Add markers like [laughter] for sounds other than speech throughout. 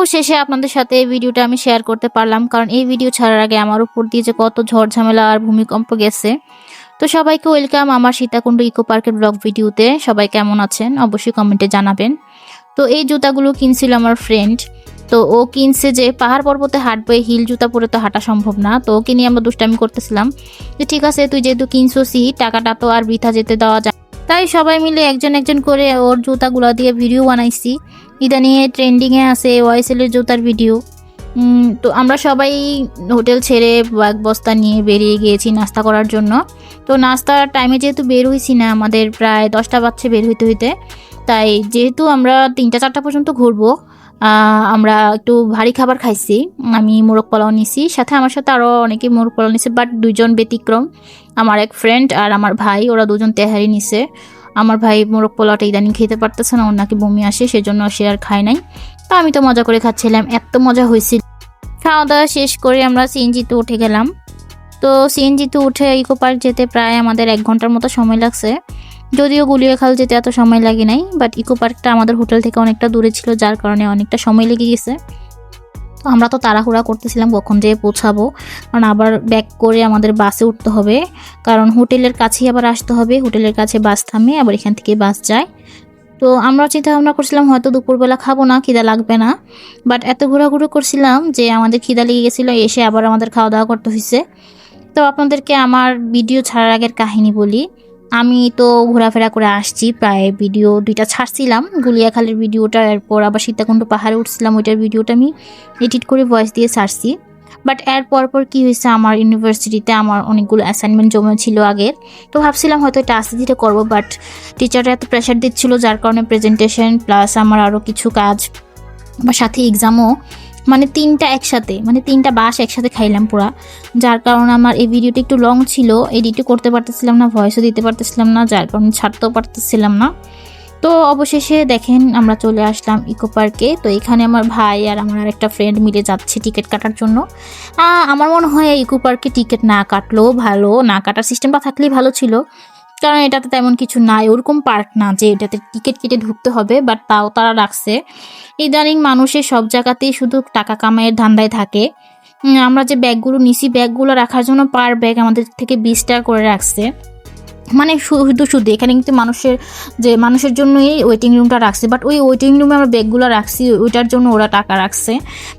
অবশেষে আপনাদের সাথে এই ভিডিওটা আমি শেয়ার করতে পারলাম, কারণ এই ভিডিও ছাড়ার আগে আমার উপর দিয়ে যে কত ঝড় ঝামেলা আর ভূমিকম্প গেছে। তো সবাইকে ওয়েলকাম আমার সীতাকুণ্ড ইকো পার্কের ব্লগ ভিডিওতে সবাই কেমন আছেন? অবশ্যই কমেন্টে জানাবেন। তো এই জুতাগুলো কিনছিল আমার ফ্রেন্ড তো ও কিনছে যে পাহাড় পর্বতে হাঁটবে হিল জুতা পরে তো হাঁটা সম্ভব না। তো ওকে নিয়ে আমরা দুষ্টামি করতেছিলাম। যে ঠিক আছে, তুই যেহেতু কিনছোসি টাকাটা তো আর বৃথা যেতে দেওয়া যায়। তাই সবাই মিলে একজন একজন করে ওর জুতাগুলো দিয়ে ভিডিও বানাইছি। ইদানিং ট্রেন্ডিংয়ে আছে ওয়াইসেলের জুতার ভিডিও তো আমরা সবাই হোটেল ছেড়ে ব্যাগ বস্তা নিয়ে বেরিয়ে গিয়েছি নাস্তা করার জন্য। তো নাস্তার টাইমে যেহেতু বের হয়েছি না, আমাদের প্রায় দশটা বাচ্চা বের হইতে হইতে। তাই যেহেতু আমরা তিনটা চারটা পর্যন্ত ঘুরবো আমরা একটু ভারী খাবার খাইছি। আমি মোরগ পোলাও নিছি, সাথে আমার সাথে আরও অনেকে মোরগ পোলাও নিছে বাট দুজন ব্যতিক্রম। আমার এক ফ্রেন্ড আর আমার ভাই, ওরা দুজন তেহারি নিছে। আমার ভাই মোরগ পোলাওটা ইদানিং খেতে পারতেছে না, ওর নাকি বমি আসে, সেজন্য সে আর খায় নাই। তো আমি তো মজা করে খাচ্ছিলাম, এত মজা হয়েছিল। খাওয়া দাওয়া শেষ করে আমরা সিএনজিতে উঠে গেলাম। তো সিএনজিতে উঠে ইকো পার্ক যেতে প্রায় আমাদের এক ঘণ্টার মতো সময় লাগছে। যদিও গুলিয়াখাল যেতে এত সময় লাগে নাই বাট ইকো পার্কটা আমাদের হোটেল থেকে অনেকটা দূরে ছিল, যার কারণে অনেকটা সময় লেগে গেছে। তো আমরা তো তাড়াহুড়া করতেছিলাম কখন যেয়ে পৌঁছাবো। কারণ আবার ব্যাক করে আমাদের বাসে উঠতে হবে। কারণ হোটেলের কাছেই আবার আসতে হবে। হোটেলের কাছে বাস থামে, আবার এখান থেকে বাস যায়। তো আমরা চিন্তা ভাবনা করছিলাম, হয়তো দুপুরবেলা খাব না, খিদা লাগবে না। বাট এত ঘোরাঘুরি করছিলাম যে আমাদের খিদা লেগে গেছিল, এসে আবার আমাদের খাওয়া দাওয়া করতে হয়েছে তো আপনাদেরকে আমার ভিডিও ছাড়ার আগের কাহিনী বলি। আমি তো ঘোরাফেরা করে আসছি, প্রায় ভিডিও দুইটা ছাড়ছিলাম। গুলিয়াখালের ভিডিওটা এরপর আবার সীতাকুণ্ড পাহাড়ে উঠছিলাম, ওইটার ভিডিওটা আমি এডিট করে ভয়েস দিয়ে ছাড়ছি। বাট এর পর পর কী হয়েছে, আমার ইউনিভার্সিটিতে আমার অনেকগুলো অ্যাসাইনমেন্ট জমা ছিল আগের তো ভাবছিলাম হয়তো এটা আস্তে ধীরে করব বাট টিচাররা এত প্রেশার দিচ্ছিল, যার কারণে প্রেজেন্টেশন প্লাস আমার আরও কিছু কাজ আমার সাথে এক্সামও মানে তিনটা একসাথে মানে তিনটা বাস একসাথে খাইলাম পুরা। যার কারণে আমার এই ভিডিওটা একটু লং ছিল এডিটও করতে পারতেছিলাম না ভয়েসও দিতে পারতেছিলাম না, যার কারণে ছাড়তেও পারতেছিলাম না। তো অবশেষে দেখেন আমরা চলে আসলাম ইকো পার্কে তো এখানে আমার ভাই আর আমার একটা ফ্রেন্ড মিলে যাচ্ছে টিকিট কাটার জন্য। আমার মনে হয় ইকো পার্কে টিকিট না কাটলেও ভালো, না কাটার সিস্টেমটা থাকলেই ভালো ছিল। কারণ এটাতে তেমন কিছু নাই, ওরকম পার্ক না যে এটাতে টিকিট কেটে ঢুকতে হবে বাট তাও তারা রাখছে। ইদানিং মানুষের সব জায়গাতেই শুধু টাকা কামাইয়ের ধান্দায় থাকে। আমরা যে ব্যাগগুলো নিছি ব্যাগগুলো রাখার জন্য পার ব্যাগ আমাদের থেকে বিশ টাকা করে রাখছে। মানে শুধু শুধু, এখানে কিন্তু মানুষের যে, মানুষের জন্যই ওয়েটিং রুমটা রাখছে। বাট ওই ওয়েটিং রুমে আমরা ব্যাগগুলো রাখছি, ওইটার জন্য ওরা টাকা রাখছে।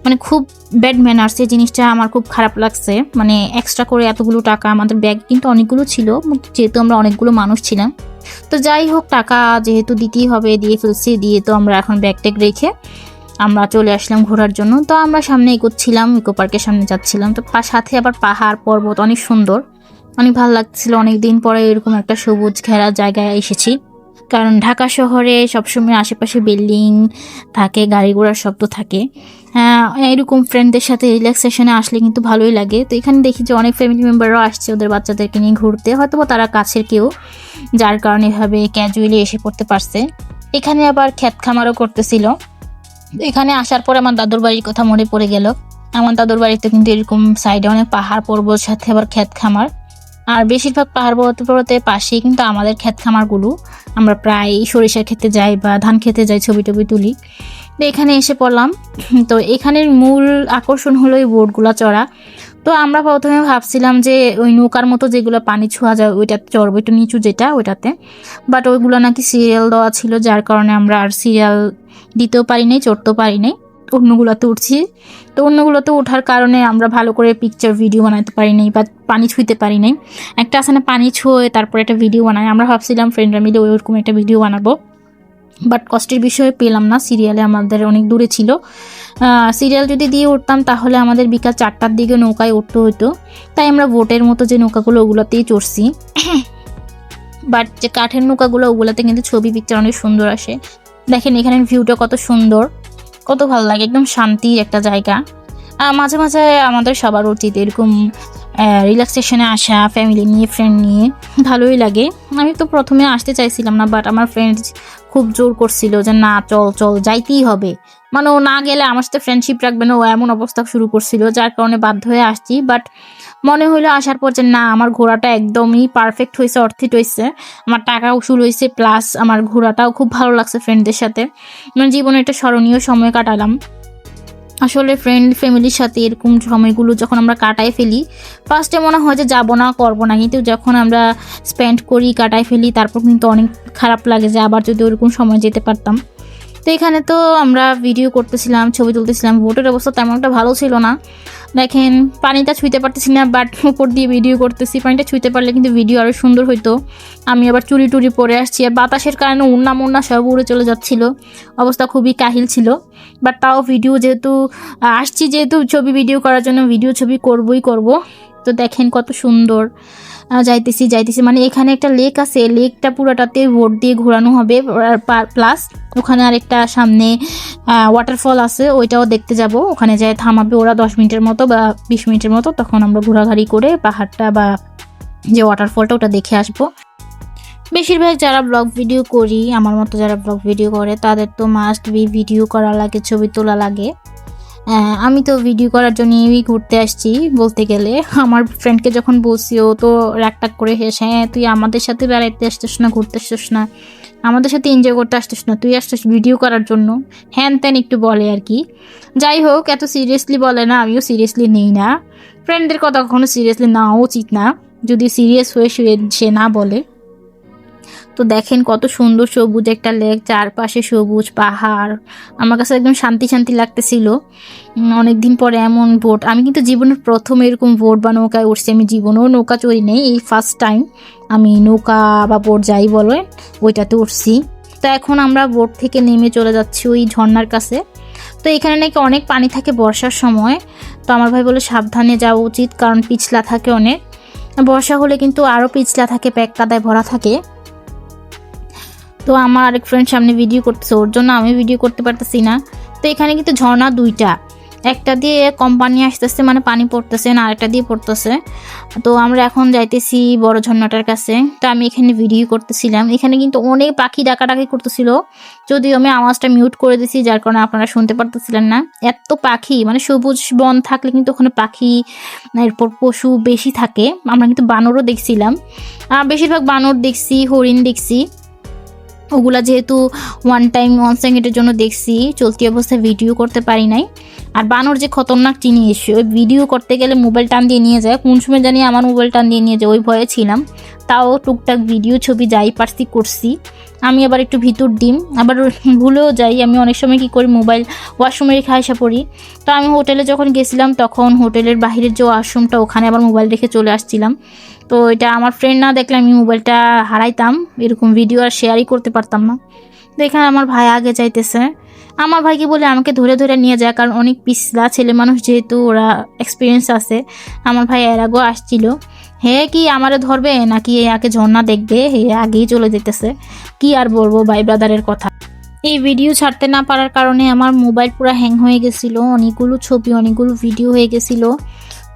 মানে খুব ব্যাড ম্যানার্স এই জিনিসটা আমার খুব খারাপ লাগছে। মানে এক্সট্রা করে এতগুলো টাকা, আমাদের ব্যাগ কিন্তু অনেকগুলো ছিল, যেহেতু আমরা অনেকগুলো মানুষ ছিলাম। তো যাই হোক, টাকা যেহেতু দিতেই হবে, দিয়ে ফেলছি, দিয়ে তো আমরা এখন ব্যাগ ট্যাগ রেখে আমরা চলে আসলাম ঘোরার জন্য। তো আমরা সামনে এগোচ্ছিলাম ইকো পার্কের সামনে যাচ্ছিলাম। তো সাথে আবার পাহাড়, পর্বত, অনেক সুন্দর। অনেক ভালো লাগছিল অনেক দিন পরে এরকম একটা সবুজ ঘেরা জায়গায় এসেছি। কারণ ঢাকা শহরে সবসময় আশেপাশে বিল্ডিং থাকে, গাড়ি ঘোড়ার শব্দ থাকে। হ্যাঁ এরকম ফ্রেন্ডদের সাথে রিল্যাক্সেশনে আসলে কিন্তু ভালোই লাগে। তো এখানে দেখি যে অনেক ফ্যামিলি মেম্বাররাও আসছে ওদের বাচ্চাদেরকে নিয়ে ঘুরতে। হয়তো তারা কাছের কেউ, যার কারণে এভাবে ক্যাজুয়ালি এসে পড়তে পারছে। এখানে আবার ক্ষেত খামারও করতেছিল। এখানে আসার পরে আমার দাদুর বাড়ির কথা মনে পড়ে গেল। আমার দাদুর বাড়িতে কিন্তু এরকম সাইডে অনেক পাহাড় পর্বত, সাথে আবার ক্ষেত খামার। আর বেশিরভাগ পাহাড় পর্বত পাশেই কিন্তু আমাদের ক্ষেত খামারগুলো। আমরা প্রায় সরিষা খেতে যাই বা ধান খেতে যাই ছবি টবি তুলি। তো এখানে এসে পড়লাম। [clears throat] তো এখানের মূল আকর্ষণ হলো এই বোটগুলা চড়া। তো আমরা প্রথমে ভাবছিলাম যে ওই নৌকার মতো যেগুলো পানি ছোঁয়া যায় ওইটাতে চড়বো, একটু নিচু যেটা, ওইটাতে। বাট ওইগুলো নাকি সিরিয়াল দেওয়া ছিল, যার কারণে আমরা আর সিরিয়াল দিতেও পারি নাই, চড়তেও পারি নাই। অন্যগুলোতে উঠছি। তো অন্যগুলোতে ওঠার কারণে আমরা ভালো করে পিকচার ভিডিও বানাতে পারি নাই বা পানি ছুঁইতে পারি নাই। একটা আছে না, পানি ছুঁয়ে তারপরে একটা ভিডিও বানাই। আমরা ভাবছিলাম ফ্রেন্ডরা মিলে ওইরকম একটা ভিডিও বানাবো। বাট কষ্টের বিষয়ে পেলাম না। সিরিয়ালে আমাদের অনেক দূরে ছিল। সিরিয়াল যদি দিয়ে উঠতাম তাহলে আমাদের বিকাল চারটার দিকে নৌকায় উঠতে হতো তাই আমরা বোটের মতো যে নৌকাগুলো ওগুলোতেই চড়ছি। বাট যে কাঠের নৌকাগুলো ওগুলোতে কিন্তু ছবি পিকচার অনেক সুন্দর আসে। দেখেন এখানের ভিউটা কত সুন্দর। কত ভালো লাগে, একদম শান্তির একটা জায়গা। মাঝে মাঝে আমাদের সবার উচিত এরকম রিল্যাক্সেশনে আসা ফ্যামিলি নিয়ে ফ্রেন্ড নিয়ে, ভালোই লাগে। আমি তো প্রথমে আসতে চাইছিলাম না বাট আমার ফ্রেন্ডস খুব জোর করছিল যে, না, চল চল, যাইতেই হবে। মানে ও না গেলে আমার সাথে ফ্রেন্ডশিপ রাখবে না, ও এমন অবস্থা শুরু করছিল, যার কারণে বাধ্য হয়ে আসছি বাট মনে হইল আসার পর যে, না, আমার ঘোড়াটা একদমই পারফেক্ট হয়েছে অর্থিত হয়েছে আমার টাকা উসুল হয়েছে প্লাস আমার ঘোড়াটাও খুব ভালো লাগছে ফ্রেন্ডদের সাথে। মানে জীবনে একটা স্মরণীয় সময় কাটালাম। আসলে ফ্রেন্ড ফ্যামিলির সাথে এরকম সময়গুলো যখন আমরা কাটায় ফেলি ফার্স্টে মনে হয় যে, যাব না, করব না। কিন্তু যখন আমরা স্পেন্ড করি কাটায় ফেলি, তারপর কিন্তু অনেক খারাপ লাগে যে, আবার যদি ওরকম সময় যেতে পারতাম। তো এখানে তো আমরা ভিডিও করতেছিলাম, ছবি তুলতেছিলাম বোটের অবস্থা তেমন একটা ভালো ছিল না। দেখেন, পানিটা ছুঁইতে পারতেছি না বাট উপর দিয়ে ভিডিও করতেছি, পানিটা ছুঁইতে পারলে কিন্তু ভিডিও আরও সুন্দর হইতো। আমি আবার চুরি টুরি পরে আসছি, আর বাতাসের কারণে উন্না মুন্না সব উড়ে চলে যাচ্ছিল। অবস্থা খুবই কাহিল ছিল বাট তাও ভিডিও যেহেতু আসছি যেহেতু ছবি ভিডিও করার জন্য ভিডিও ছবি করবই করব। তো দেখেন কত সুন্দর। যাইতেছি যাইতেছি। মানে এখানে একটা লেক আছে লেকটা পুরোটাতে বোট দিয়ে ঘোরানো হবে। প্লাস ওখানে আরেকটা সামনে ওয়াটারফল আছে, ওইটাও দেখতে যাব। ওখানে যায় থামাবে ওরা দশ মিনিটের মতো বা বিশ মিনিটের মতো। তখন আমরা ঘোরাঘুরি করে পাহাড়টা বা যে ওয়াটারফলটা ওটা দেখে আসব। বেশিরভাগ যারা ব্লগ ভিডিও করি, আমার মতো যারা ব্লগ ভিডিও করে, তাদের তো মাস্ট বি ভিডিও করা লাগে, ছবি তোলা লাগে। আমি তো ভিডিও করার জন্যই ঘুরতে আসছি বলতে গেলে। আমার ফ্রেন্ডকে যখন বলছি, ও তো রাগটাক করে হেসে হ্যাঁ তুই আমাদের সাথে বেড়াইতে আসছিস না, ঘুরতে আসছিস না। আমাদের সাথে এনজয় করতে আসছিস না, তুই আসছিস ভিডিও করার জন্য। হ্যান ত্যান একটু বলে আর কি। যাই হোক, এত সিরিয়াসলি বলে না, আমিও সিরিয়াসলি নেই না। ফ্রেন্ডদের কথা কখনো সিরিয়াসলি নেওয়া উচিত না। যদি সিরিয়াস হয়ে সে না বলে। তো দেখেন কত সুন্দর সবুজ একটা লেক, চারপাশে সবুজ পাহাড়। আমার কাছে একদম শান্তি শান্তি লাগতেছিল। অনেক দিন পরে এমন বোট আমি কিন্তু জীবনের প্রথম এরকম বোট বা নৌকায় উঠছি, আমি জীবনেও নৌকা চড়ি নেই, এই ফার্স্ট টাইম আমি নৌকা বা বোট যাই বলে, ওইটাতে উঠছি। তো এখন আমরা বোট থেকে নেমে চলে যাচ্ছি ওই ঝর্নার কাছে। তো এখানে নাকি অনেক পানি থাকে বর্ষার সময়, তো আমার ভাই বলে সাবধানে যাওয়া উচিত, কারণ পিছলা থাকে অনেক। বর্ষা হলে কিন্তু আরও পিছলা থাকে প্যাক কাদায় ভরা থাকে। তো আমার আরেক ফ্রেন্ড সামনে ভিডিও করতেছে, ওর জন্য আমি ভিডিও করতে পারতেছি না। তো এখানে কিন্তু ঝর্ণা দুইটা। একটা দিয়ে কোম্পানি আসতেছে মানে পানি পড়তেছে না, আরেকটা দিয়ে পড়তেছে। তো আমরা এখন যাইতেছি বড় ঝর্ণাটার কাছে। তো আমি এখানে ভিডিও করতেছিলাম। এখানে কিন্তু অনেক পাখি ডাকাডাকি করতেছিল। যদিও আমি আওয়াজটা মিউট করে দিছি যার কারণে আপনারা শুনতে পারতেছিলেন না। এত পাখি মানে সবুজ বন থাকলে কিন্তু ওখানে পাখি, এরপর পশু বেশি থাকে। আমরা কিন্তু বানরও দেখছিলাম। বেশিরভাগ বানর দেখছি, হরিণ দেখছি। ওগুলা যেহেতু ওয়ান টাইম ওয়ান সেকেন্ডের জন্য দেখছি, চলতি অবস্থায় ভিডিও করতে পারি নাই। আর বানর যে খতরনাক চিনি জিনিস ওই ভিডিও করতে গেলে মোবাইল টান দিয়ে নিয়ে যায়। কোন সময় জানি আমার মোবাইল টান দিয়ে নিয়ে যায়, ওই ভয়ে ছিলাম। তাও টুকটাক ভিডিও ছবি যাই পারছি, করছি। আমি আবার একটু ভিতর ডিম, আবার ভুলেও যাই। আমি অনেক সময় কি করি মোবাইল ওয়াশরুমে রেখে আসা পড়ি। তো আমি হোটেলে যখন গেছিলাম, তখন হোটেলের বাহিরের যে ওয়াশরুমটা ওখানে আবার মোবাইল রেখে চলে আসছিলাম। তো এটা আমার ফ্রেন্ড না দেখলে আমি মোবাইলটা হারাইতাম, এরকম ভিডিও আর শেয়ারই করতে পারতাম না। তো এখানে আমার ভাই আগে যাইতেছে। আমার ভাইকে বলে আমাকে ধরে ধরে নিয়ে যায়, কারণ অনেক পিছলা ছেলে মানুষ যেহেতু ওরা এক্সপিরিয়েন্স আছে। আমার ভাই এর আগেও আসছিল। হে কি আমারে ধরবে নাকি আগে ঝর্ণা দেখবে? হে আগেই চলে যেতেছে। কি আর বলব ভাই ব্রাদারের কথা। এই ভিডিও ছাড়তে না পারার কারণে আমার মোবাইল পুরো হ্যাং হয়ে গেছিল। অনেকগুলো ছবি, অনেকগুলো ভিডিও হয়ে গেছিল।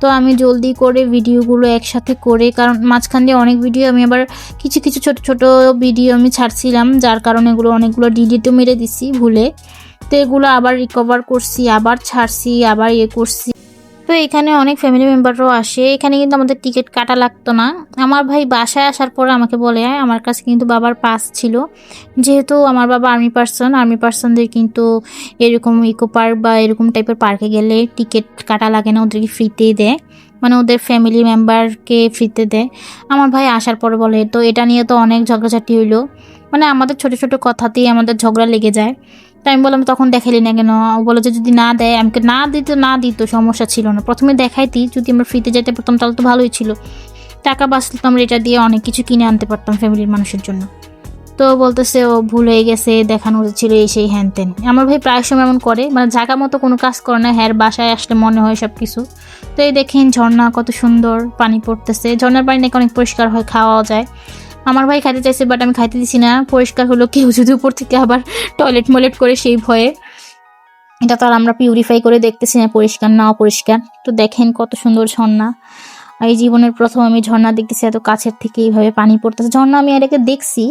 তো আমি জলদি করে ভিডিওগুলো একসাথে করে, কারণ মাঝখান দিয়ে অনেক ভিডিও আমি আবার কিছু কিছু ছোট ছোট ভিডিও আমি ছাড়ছিলাম, যার কারণে এগুলো অনেকগুলো ডিলিটও মেরে দিছি ভুলে। তো এগুলো আবার রিকভার করছি, আবার ছাড়ছি, আবার ইয়ে করছি। তো এখানে অনেক ফ্যামিলি মেম্বাররাও আসে। এখানে কিন্তু আমাদের টিকিট কাটা লাগতো না। আমার ভাই বাসায় আসার পর আমাকে বলে "আয়, আমার কাছে কিন্তু বাবার পাস ছিল। যেহেতু আমার বাবা আর্মি পার্সন আর্মি পার্সনদের কিন্তু এরকম ইকো পার্ক বা এরকম টাইপের পার্কে গেলে টিকিট কাটা লাগে না ওদেরকে ফ্রিতেই দেয়। মানে ওদের ফ্যামিলি মেম্বারকে ফ্রিতে দেয়। আমার ভাই আসার পরে বলে তো এটা নিয়ে তো অনেক ঝগড়াঝাটি হইল। মানে আমাদের ছোট ছোট কথাতেই আমাদের ঝগড়া লেগে যায়। তাই আমি বললাম, তখন দেখালি না কেন? ও বলে যে, যদি না দেয় আমাকে না দিত না দিত সমস্যা ছিল না। প্রথমে দেখাইতি, যদি আমরা ফ্রিতে যেতে পারতাম, তাহলে তো ভালোই ছিল। টাকা বাঁচলে তো আমরা এটা দিয়ে অনেক কিছু কিনে আনতে পারতাম ফ্যামিলির মানুষের জন্য। তো বলতেছে, ও ভুল হয়ে গেছে, দেখানো ছিল এই সেই হ্যান ত্যান। আমার ভাই প্রায় সময় এমন করে মানে জায়গা মতো কোনো কাজ করে না, হ্যার বাসায় আসলে মনে হয় সব কিছু তো এই দেখেন ঝর্ণা কত সুন্দর পানি পড়তেছে। ঝর্ণার পানি নাকি অনেক পরিষ্কার হয়, খাওয়াও যায়। আমার ভাই খাইতে চাইছে বাট আমি খাইতে দিছি না। পরিষ্কার হলো কেউ যদি উপর থেকে আবার টয়লেট মলেট করে সেই ভয়ে। এটা তো আর আমরা পিউরিফাই করে দেখতেছি না, পরিষ্কার না অপরিষ্কার। তো দেখেন কত সুন্দর ঝর্ণা। এই জীবনের প্রথম আমি ঝর্ণা দেখতেছি, এত কাছের থেকে এইভাবে পানি পড়তেছে। ঝর্ণা আমি আগে দেখছি।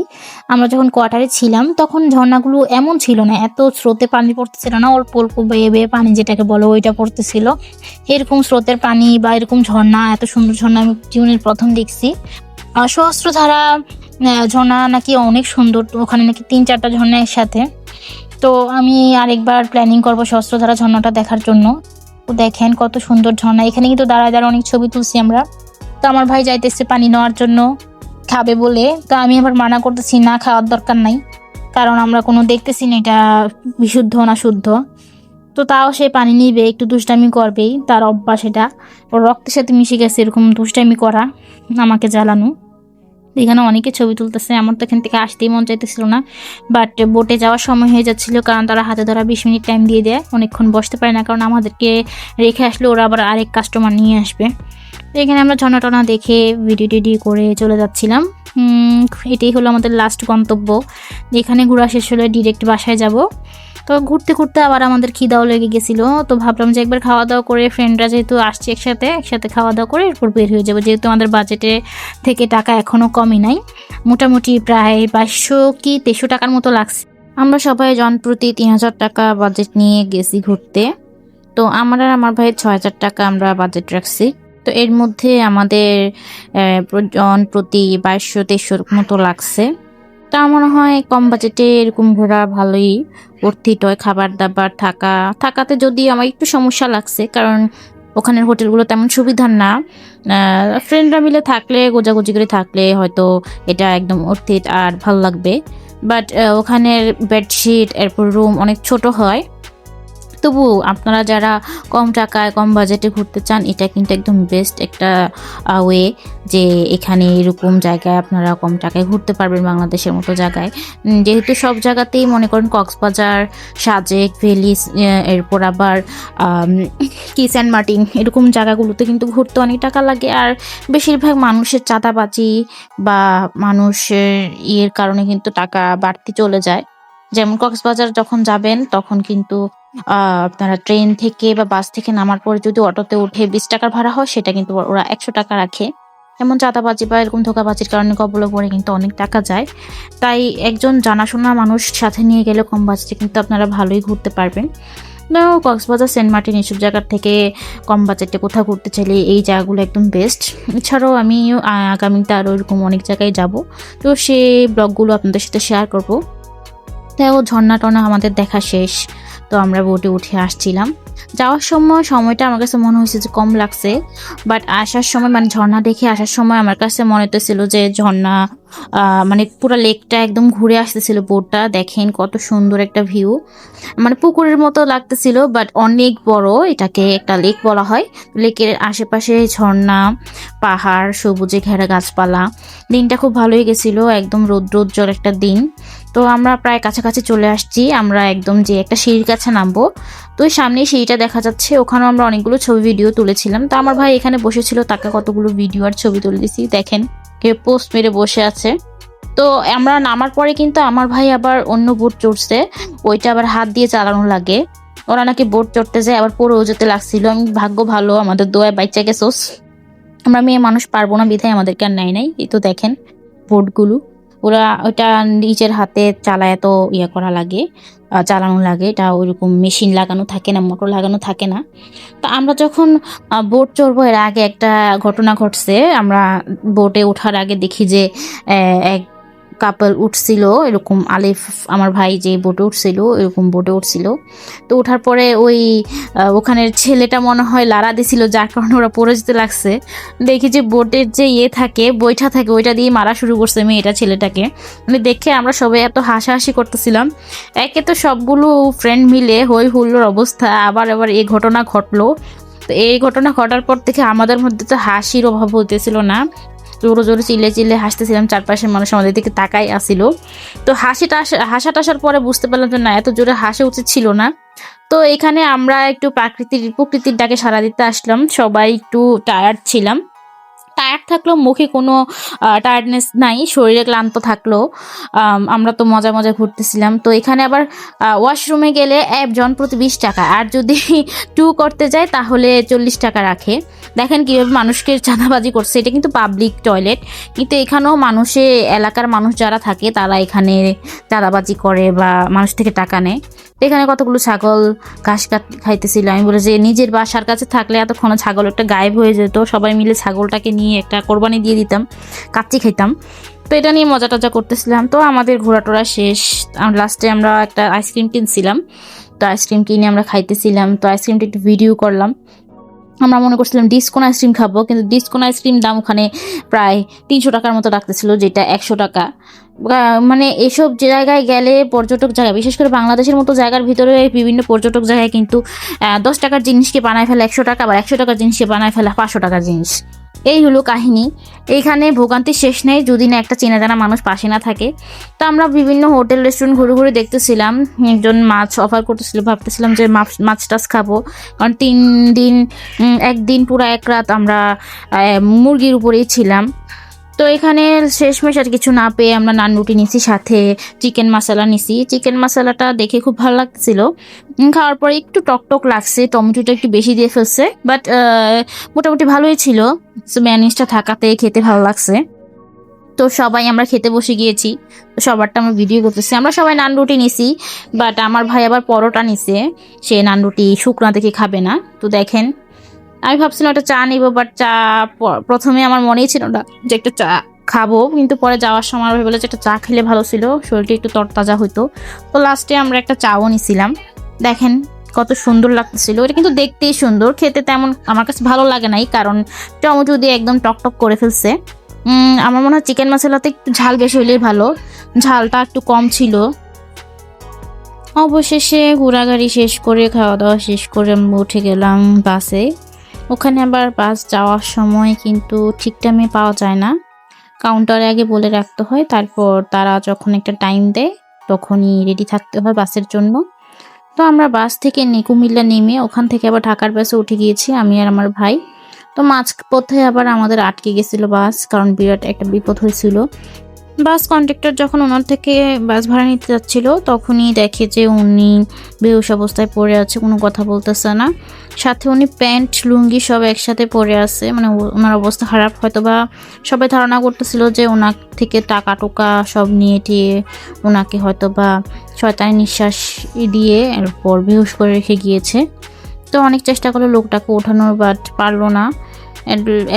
আমরা যখন কোয়ার্টারে ছিলাম, তখন ঝর্ণাগুলো এমন ছিল না, এত স্রোতে পানি পড়তেছিল না। অল্প অল্প বেয়ে বেয়ে পানি যেটাকে বলো ওইটা পড়তেছিল। এরকম স্রোতের পানি বা এরকম ঝর্ণা, এত সুন্দর ঝর্ণা আমি জীবনের প্রথম দেখছি। সহস্রধারা ঝর্ণা নাকি অনেক সুন্দর। ওখানে নাকি তিন চারটা ঝর্ণা একসাথে। তো আমি আরেকবার প্ল্যানিং করব শস্ত্রধারা ঝর্ণাটা দেখার জন্য। তো দেখেন কত সুন্দর ঝর্ণা। এখানে কিন্তু দাঁড়ায় দাঁড়ায় অনেক ছবি তুলছি আমরা। তো আমার ভাই যাইতেছে পানি নেওয়ার জন্য। খাবে বলে। তো আমি আবার মানা করতেছি, না খাওয়ার দরকার নাই। কারণ আমরা কোনো দেখতেছি না, এটা বিশুদ্ধ না শুদ্ধ। তো তাও সে পানি নিবে, একটু দুষ্টামি করবেই। তার অভ্যাস এটা। ওর রক্তের সাথে মিশে গেছে এরকম দুষ্টামি করা, আমাকে জ্বালানো। এখানে অনেকে ছবি তুলতেছে আমার তো এখান থেকে আসতেই মন চাইতেছিল না। বাট বোটে যাওয়ার সময় হয়ে যাচ্ছিল, কারণ তারা হাতে ধরা বিশ মিনিট টাইম দিয়ে দেয়, অনেকক্ষণ বসতে পারে না, কারণ আমাদেরকে রেখে আসলে ওরা আবার আরেক কাস্টমার নিয়ে আসবে। তো এখানে আমরা ঝর্ণা টনা দেখে ভিডিও টিডি করে চলে যাচ্ছিলাম। এটাই হলো আমাদের লাস্ট গন্তব্য। এখানে ঘোরা শেষ হলে ডিরেক্ট বাসায় যাব। তো ঘুরতে ঘুরতে আবার আমাদের খিদাও লেগে গেছিল, তো ভাবলাম যে একবার খাওয়া দাওয়া করে ফ্রেন্ডরা যেহেতু আসছে একসাথে একসাথে খাওয়া দাওয়া করে এরপর বের হয়ে যাব। যেহেতু আমাদের বাজেটে থেকে টাকা এখনও কমই নাই, মোটামুটি প্রায় বাইশশো কি তেইশশো টাকার মতো লাগছে। আমরা সবাই জন প্রতি তিন হাজার টাকা বাজেট নিয়ে গেছি ঘুরতে, তো আমার আর আমার ভাইয়ের ছয় হাজার টাকা আমরা বাজেট রাখছি। তো এর মধ্যে আমাদের জন প্রতি বাইশশো তেইশশোর মতো লাগছে। তা মনে হয় কম বাজেটে এরকম ঘোরা ভালোই অর্থিত হয়। খাবার দাবার থাকা, থাকাতে যদি আমার একটু সমস্যা লাগছে, কারণ ওখানের হোটেলগুলো তেমন সুবিধার না। ফ্রেন্ডরা মিলে থাকলে, গোজাগুজি করে থাকলে হয়তো এটা একদম অর্থিত আর ভালো লাগবে। বাট ওখানের বেডশিট এরপর রুম অনেক ছোট হয়। তবু আপনারা যারা কম টাকায়, কম বাজেটে ঘুরতে চান, এটা কিন্তু একদম বেস্ট একটা ওয়ে যে এখানে এরকম জায়গায় আপনারা কম টাকায় ঘুরতে পারবেন বাংলাদেশের মতো জায়গায়। যেহেতু সব জায়গাতেই মনে করেন কক্সবাজার, সাজেক, ভেলিস এরপর আবার কি সেন্ট মার্টিন, এরকম জায়গাগুলোতে কিন্তু ঘুরতে অনেক টাকা লাগে। আর বেশিরভাগ মানুষের চাঁদাবাজি বা মানুষের ইয়ের কারণে কিন্তু টাকা বাড়তি চলে যায়। যেমন কক্সবাজার যখন যাবেন, তখন কিন্তু আপনারা ট্রেন থেকে বা বাস থেকে নামার পরে যদি অটোতে উঠে বিশ টাকার ভাড়া হয়, সেটা কিন্তু ওরা একশো টাকা রাখে। এমন চাঁদাবাজি বা এরকম ধোকাবাজির কারণে কবলে পড়ে কিন্তু অনেক টাকা যায়। তাই একজন জানাশোনা মানুষ সাথে নিয়ে গেলে কম বাজেটে কিন্তু আপনারা ভালোই ঘুরতে পারবেন। কক্সবাজার, সেন্ট মার্টিন এইসব জায়গার থেকে কম বাজেটে কোথাও ঘুরতে চাইলে এই জায়গাগুলো একদম বেস্ট এছাড়াও আমি আগামীতে আরও এরকম অনেক জায়গায় যাব। তো সেই ব্লগগুলো আপনাদের সাথে শেয়ার করব। তাও ঝর্ণা টর্ণা আমাদের দেখা শেষ। তো আমরা বোটে উঠে আসছিলাম। যাওয়ার সময় সময়টা আমার কাছে মনে হয়েছে যে কম লাগছে বাট আসার সময় মানে ঝর্ণা দেখে আসার সময় আমার কাছে মনে হতেছিল যে ঝর্ণা মানে পুরো লেকটা একদম ঘুরে আসতেছিল বোটটা দেখেন কত সুন্দর একটা ভিউ মানে পুকুরের মতো লাগতেছিল বাট অনেক বড়, এটাকে একটা লেক বলা হয়। লেকের আশেপাশে ঝর্ণা, পাহাড়, সবুজে ঘেরা গাছপালা। দিনটা খুব ভালোই গেছিল, একদম রৌদ্রোজ্জ্বল একটা দিন। তো আমরা প্রায় কাছাকাছি চলে আসছি। আমরা একদম যে একটা সিঁড়ির কাছে নামবো। তো ওই সামনেই সিঁড়িটা দেখা যাচ্ছে। ওখানেও আমরা অনেকগুলো ছবি ভিডিও তুলেছিলাম। তো আমার ভাই এখানে বসেছিল, তাকে কতগুলো ভিডিও আর ছবি তুলে দিছি। দেখেন কে পোস্ট মেরে বসে আছে। তো আমরা নামার পরে কিন্তু আমার ভাই আবার অন্য বোট চড়ছে। ওইটা আবার হাত দিয়ে চালানো লাগে। ওরা নাকি বোট চড়তে যায়, আবার পরেও যেতে লাগছিল। আমি, ভাগ্য ভালো, আমাদের দোয়ায় বাচ্চা গেছোস। আমরা মেয়ে মানুষ পারব না, বিধায় আমাদেরকে আর নাই নাই। এই তো দেখেন বোটগুলো ওরা ওটা নিজের হাতে চালায় তো ইয়ে করা লাগে চালানো লাগে। এটা ওইরকম মেশিন লাগানো থাকে না, মোটর লাগানো থাকে না। তো আমরা যখন বোট চড়বো, এর আগে একটা ঘটনা ঘটছে। আমরা বোটে ওঠার আগে দেখি যে এক কাপল উঠছিল, এরকম আলিফ আমার ভাই যে বোটে উঠছিল, এরকম বোটে উঠছিল। তো ওঠার পরে ওই ওখানের ছেলেটা মনে হয় লাড়া দিছিল, যার কারণে ওরা পড়ে যেতে লাগছে। দেখি যে বোটের যে ইয়ে থাকে বইটা থাকে, ওইটা দিয়ে মারা শুরু করছে মেয়েটা, ছেলেটাকে। মানে দেখে আমরা সবাই এত হাসাহাসি করতেছিলাম। একে তো সবগুলো ফ্রেন্ড মিলে হই হুল্লোর অবস্থা, আবার আবার এই ঘটনা ঘটলো। তো এই ঘটনা ঘটার পর থেকে আমাদের মধ্যে তো হাসির অভাব হতেছিল না। জোরে জোরে চিল্লে চিল্লে হাসতেছিলাম, চারপাশের মানুষ আমাদের দিকে তাকাই আসিল তো হাসিটা হাসাটা আসার পরে বুঝতে পারলাম যে না, এত জোরে হাসা উচিত ছিল না। তো এখানে আমরা একটু প্রাকৃতির, প্রকৃতির ডাকে সারা দিতে আসলাম, সবাই একটু টায়ার্ড ছিলাম। টায়ার্ড থাকলেও মুখে কোনো টায়ার্ডনেস নাই, শরীরে ক্লান্ত থাকলেও আমরা তো মজা মজা ঘুরতেছিলাম। তো এখানে আবার ওয়াশরুমে গেলে একজন প্রতি বিশ টাকা। আর যদি [laughs] টু করতে যায়, তাহলে চল্লিশ টাকা রাখে। দেখেন কীভাবে মানুষকে চাঁদাবাজি করছে। এটা কিন্তু পাবলিক টয়লেট কিন্তু এখানেও মানুষে, এলাকার মানুষ যারা থাকে, তারা এখানে চাঁদাবাজি করে বা মানুষ থেকে টাকা নেয়। এখানে কতগুলো ছাগল ঘাস খাইতেছিল? আমি বলে যে, নিজের বাসার কাছে থাকলে এতক্ষণে ছাগল একটা গায়েব হয়ে যেত। সবাই মিলে ছাগলটাকে নিয়ে একটা কোরবানি দিয়ে দিতাম, কাচ্চি খাইতাম। তো এটা নিয়ে মজা টজা করতেছিলাম। তো আমাদের ঘোরাটোরা শেষ। লাস্টে আমরা একটা আইসক্রিম কিনছিলাম। তো আইসক্রিম কিনে আমরা খাইতেছিলাম। তো আইসক্রিমটা একটু ভিডিও করলাম। আমরা মনে করছিলাম ডিসকোন আইসক্রিম খাব, কিন্তু ডিসকোন আইসক্রিম দাম ওখানে প্রায় তিনশো টাকার মতো রাখতেছিল যেটা একশো টাকা। মানে এসব জায়গায় গেলে পর্যটক জায়গা, বিশেষ করে বাংলাদেশের মতো জায়গার ভিতরে বিভিন্ন পর্যটক জায়গায় কিন্তু দশ টাকার জিনিসকে বানায় ফেলা একশো টাকা বা একশো টাকার জিনিসকে বানায় ফেলা পাঁচশো টাকার জিনিস। এই হলো কাহিনী। এইখানে ভোগান্তি শেষ নেই যদি না একটা চেনা জানা মানুষ পাশে না থাকে। তো আমরা বিভিন্ন হোটেল, রেস্টুরেন্ট ঘুরে ঘুরে দেখতেছিলাম, একজন মাছ অফার করতেছিল, ভাবতেছিলাম যে মাছ মাছ টাছ খাব। কারণ তিন দিন একদিন পুরো এক রাত আমরা মুরগির উপরেই ছিলাম। তো এখানে শেষমেশ আর কিছু না পেয়ে আমরা নান রুটি নিছি, সাথে চিকেন মশলা নিছি। চিকেন মশলাটা দেখে খুব ভালো লাগছিল। খাওয়ার পরে একটু টক টক লাগছে, টমেটোটা একটু বেশি দিয়ে ফেলছে বাট মোটামুটি ভালোই ছিল। ম্যানিসটা থাকাতে খেতে ভালো লাগছে। তো সবাই আমরা খেতে বসে গিয়েছি। সবারটা আমরা ভিডিও করতেছি। আমরা সবাই নান রুটি নিছি বাট আমার ভাই আবার পরোটা নিছে। সে নান রুটি শুকনা দেখে খাবে না। তো দেখেন আমি ভাবছিলাম একটা চা নিব বাট চা প্রথমে আমার মনেই ছিল না যে একটা চা খাব। কিন্তু পরে যাওয়ার সময় আমি বলে যে একটা চা খেলে ভালো ছিল, শরীরটা একটু তরতাজা হতো তো লাস্টে আমরা একটা চাও নিছিলাম। দেখেন কত সুন্দর লাগতেছিল। এটা কিন্তু দেখতেই সুন্দর, খেতে তেমন আমার কাছে ভালো লাগে নাই, কারণ টমেটো দিয়ে একদম টক টক করে ফেলছে। আমার মনে হয় চিকেন মশলাতে একটু ঝাল বেশি হলেই ভালো। ঝালটা একটু কম ছিল। অবশেষে ঘোরাঘুরি শেষ করে, খাওয়া দাওয়া শেষ করে আমরা উঠে গেলাম বাসে। ওখানে আবার বাস যাওয়ার সময় কিন্তু ঠিক টাইমে পাওয়া যায় না। কাউন্টারে আগে বলে রাখতে হয়, তারপর তারা যখন একটা টাইম দেয়, তখনই রেডি থাকতে হয় বাসের জন্য। তো আমরা বাস থেকে নে, কুমিল্লা নেমে ওখান থেকে আবার ঢাকার বাসে উঠে গিয়েছি, আমি আর আমার ভাই। তো মাঝ পথে আবার আমাদের আটকে গেছিল বাস, কারণ বিরাট একটা বিপদ হয়েছিল। বাস কন্ডাক্টর যখন ওনার থেকে বাস ভাড়া নিতে যাচ্ছিল, তখনই দেখে যে উনি বেহুশ অবস্থায় পড়ে আছে, কোনো কথা বলতেছে না। সাথে উনি প্যান্ট, লুঙ্গি সব একসাথে পরে আছে মানে ওনার অবস্থা খারাপ। হয়তো বা সবাই ধারণা করতেছিল যে ওনার থেকে টাকা টোকা সব নিয়ে টিয়ে ওনাকে হয়তো বা শয়তানি নিঃশ্বাস দিয়ে এরপর বেহুশ করে রেখে গিয়েছে। তো অনেক চেষ্টা করল লোকটাকে ওঠানোর, বাট পারল না।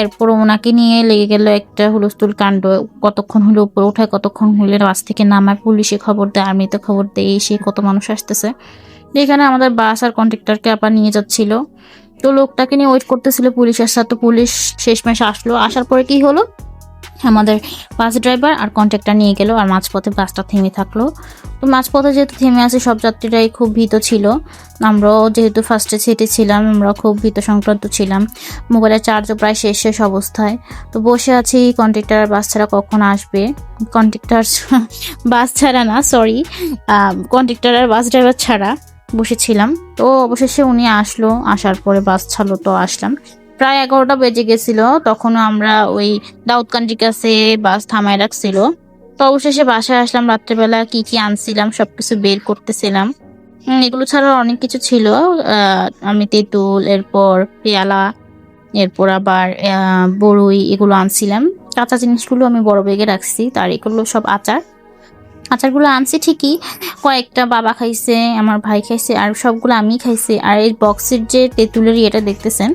এরপর ওনাকে নিয়ে লেগে গেল একটা হুলস্থুল কাণ্ড। কতক্ষণ হলো, উপরে ওঠায় কতক্ষণ হলে বাস থেকে নামায়, পুলিশে খবর দেয়, আর্মিতে খবর দেয়, এসে কত মানুষ আসতেছে। এখানে আমাদের বাস আর কন্ট্রাক্টরকে আবার নিয়ে যাচ্ছিল। তো লোকটাকে নিয়ে ওয়েট করতেছিল পুলিশের সাথে, পুলিশ শেষমেশ আসলো। আসার পরে কি হলো? আমাদের বাস ড্রাইভার আর কন্ট্রাক্টর নিয়ে গেল, আর মাঝপথে বাসটা থেমে থাকল। তো মাঝপথে যেহেতু থেমে আছে, সব যাত্রীরাই খুব ভীত ছিল। আমরাও যেহেতু ফার্স্টে সিটে ছিলাম, আমরা খুব ভীত সংক্রান্ত ছিলাম। মোবাইলের চার্জও প্রায় শেষ শেষ অবস্থায়। তো বসে আছি কন্ট্রাক্টর বাস ছাড়া কখন আসবে? কন্ট্রাক্টর বাস [laughs] ছাড়া না সরি কন্ট্রাক্টর আর বাস ড্রাইভার ছাড়া বসেছিলাম। তো অবশেষে উনি আসলো, আসার পরে বাস ছাড়লো, তো আসলাম। প্রায় এগারোটা বেজে গেছিল, তখনও আমরা ওই দাউদকান্দির কাছে বাস থামায় রাখছিল। তো অবশেষে বাসায় আসলাম, রাত্রেবেলা কি কি আনছিলাম, সবকিছু বের করতেছিলাম। এগুলো ছাড়া অনেক কিছু ছিল। আমি তেঁতুল, এরপর পেয়ালা, এরপর আবার বড়ই এগুলো আনছিলাম। কাঁচা জিনিসগুলো আমি বড় বেগে রাখছি, তার এগুলো সব আচার। আচারগুলো আনছি ঠিকই, কয়েকটা বাবা খাইছে, আমার ভাই খাইছে, আর সবগুলো আমি খাইছি। আর এই বক্সের যে তেঁতুলের ইয়েটা দেখতেছেন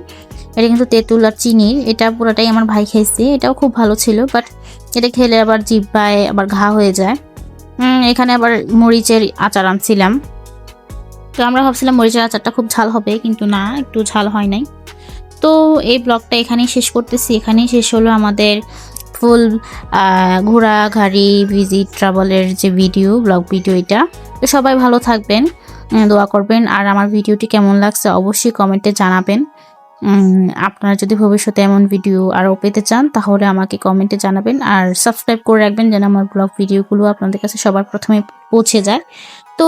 এটা কিন্তু তেঁতুল আর চিনির এটা পুরোটাই আমার ভাই খাইছে এটাও খুব ভালো ছিল বাট এটা খেলে আবার জিব্বায় আবার ঘা হয়ে যায়। এখানে আবার মরিচের আচার আনছিলাম। তো আমরা ভাবছিলাম মরিচের আচারটা খুব ঝাল হবে, কিন্তু না, একটু ঝাল হয় নাই। তো এই ব্লগটা এখানেই শেষ করতেছি, এখানেই শেষ হলো আমাদের ফুল ঘোরাঘাড়ি ভিজিট ট্রাভেলের যে ভিডিও ব্লগ ভিডিও এটা। তো সবাই ভালো থাকবেন দোয়া করবেন, আর আমার ভিডিওটি কেমন লাগছে অবশ্যই কমেন্টে জানাবেন। আপনারা যদি ভবিষ্যতে এমন ভিডিও আরও পেতে চান, তাহলে আমাকে কমেন্টে জানাবেন। আর সাবস্ক্রাইব করে রাখবেন যেন আমার ব্লগ ভিডিওগুলো আপনাদের কাছে সবার প্রথমে পৌঁছে যায়। তো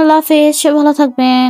আল্লাহ হাফেজ, ভালো থাকবেন।